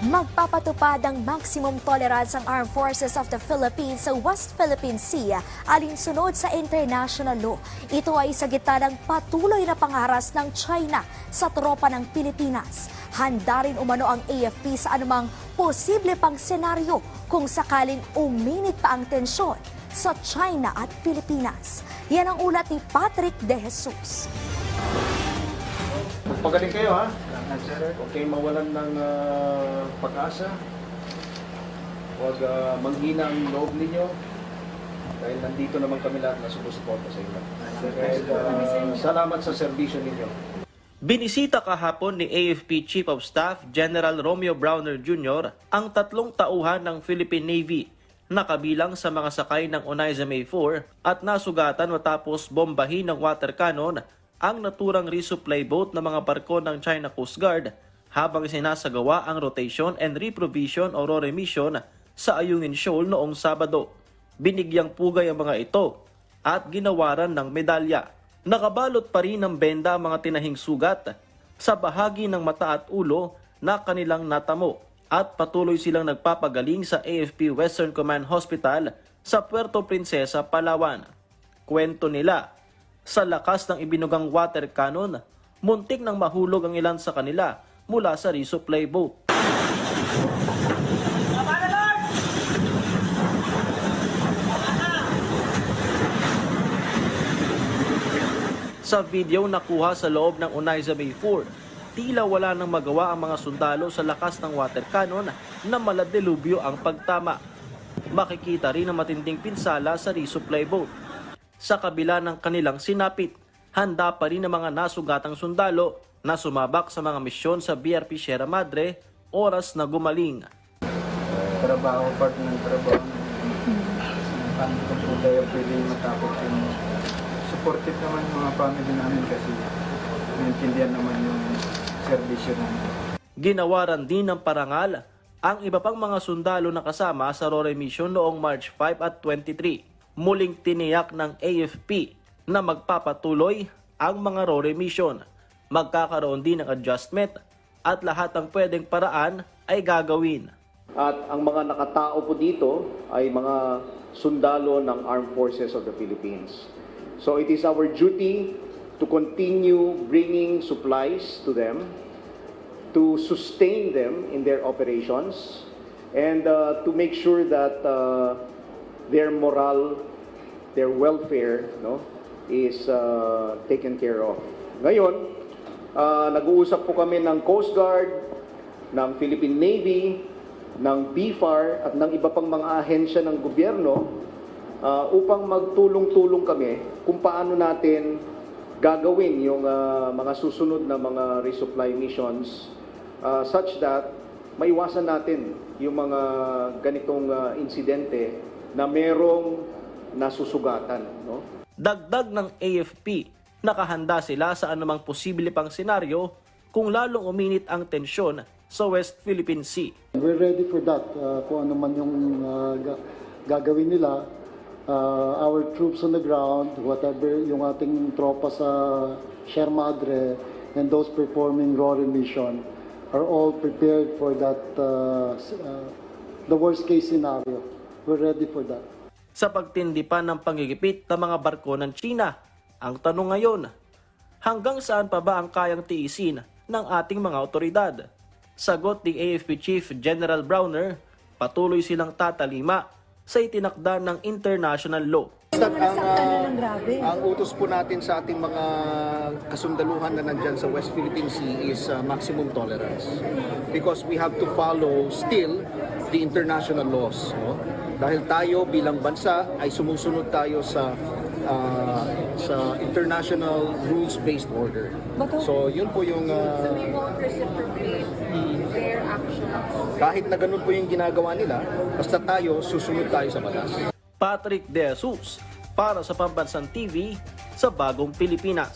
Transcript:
Magpapatupad ang maximum tolerance ang Armed Forces of the Philippines sa West Philippine Sea alinsunod sa international law. Ito ay sa gitna ng patuloy na pangaras ng China sa tropa ng Pilipinas. Handa rin umano ang AFP sa anumang posible pang senaryo kung sakaling uminit pa ang tensyon sa China at Pilipinas. Yan ang ulat ni Patrick De Jesus. Magpagaling kayo ha. Huwag kayong mawalan ng ah, pag-asa. Huwag ah, manghina ang loob ninyo. Dahil nandito naman kami lahat na sumusuporta sa inyo. Dahil, ah, salamat sa serbisyo ninyo. Binisita kahapon ni AFP Chief of Staff General Romeo Browner Jr. ang tatlong tauhan ng Philippine Navy na kabilang sa mga sakay ng Onaiza May 4 at nasugatan matapos bombahin ng water cannon ang naturang resupply boat ng mga barko ng China Coast Guard habang sinasagawa ang rotation and reprovision o remission sa Ayungin Shoal noong Sabado. Binigyang pugay ang mga ito at ginawaran ng medalya. Nakabalot pa rin ng benda ang mga tinahing sugat sa bahagi ng mata at ulo na kanilang natamo at patuloy silang nagpapagaling sa AFP Western Command Hospital sa Puerto Princesa, Palawan. Kwento nila, sa lakas ng ibinugang water cannon, muntik nang mahulog ang ilan sa kanila mula sa resupply boat. Sa video nakuha sa loob ng Onaiza Bay Fort, tila wala nang magawa ang mga sundalo sa lakas ng water cannon na maladelubyo ang pagtama. Makikita rin ang matinding pinsala sa resupply boat. Sa kabila ng kanilang sinapit, handa pa rin ang mga nasugatang sundalo na sumabak sa mga misyon sa BRP Sierra Madre oras na gumaling. trabaho, part ng trabaho. Paano ko po tayo pwede matakot yung supportive naman yung mga family namin kasi naintindihan naman yung servisyo namin. Ginawaran din ng parangal ang iba pang mga sundalo na kasama sa RORE mission noong March 5 at 23. Muling tiniyak ng AFP na magpapatuloy ang mga RORE mission. Magkakaroon din ng adjustment at lahat ng pwedeng paraan ay gagawin. At ang mga nakatao po dito ay mga sundalo ng Armed Forces of the Philippines. So it is our duty to continue bringing supplies to them, to sustain them in their operations, and uh, to make sure that uh, their morale, their welfare, no, is uh, taken care of. Ngayon, uh, nag-uusap po kami ng Coast Guard, ng Philippine Navy, ng BFAR at ng iba pang mga ahensya ng gobyerno uh, upang magtulong-tulong kami kung paano natin gagawin yung uh, mga susunod na mga resupply missions uh, such that maiwasan natin yung mga ganitong uh, insidente na merong nasusugatan. No? Dagdag ng AFP, nakahanda sila sa anumang posible pang senaryo kung lalong uminit ang tensyon sa West Philippine Sea. We're ready for that. Uh, kung ano man yung uh, ga- gagawin nila, uh, our troops on the ground, whatever yung ating tropa sa Sierra Madre and those performing RORE mission are all prepared for that, uh, uh, the worst case scenario. We're ready for that. Sa pagtindi pa ng pangigipit ng mga barko ng China, ang tanong ngayon, hanggang saan pa ba ang kayang tiisin ng ating mga otoridad? Sagot ni AFP Chief General Browner, patuloy silang tatalima sa itinakda ng international law. Ang, ah, ang utos po natin sa ating mga kasundaluhan na nandyan sa West Philippine Sea is ah, maximum tolerance. Because we have to follow still the international laws. No? Dahil tayo bilang bansa ay sumusunod tayo sa ah, sa international rules-based order. So yun po yung So we won't reciprocate their actions. kahit na ganun po yung ginagawa nila, basta tayo susunod tayo sa batas. Patrick De Jesus para sa Pambansang TV sa Bagong Pilipinas.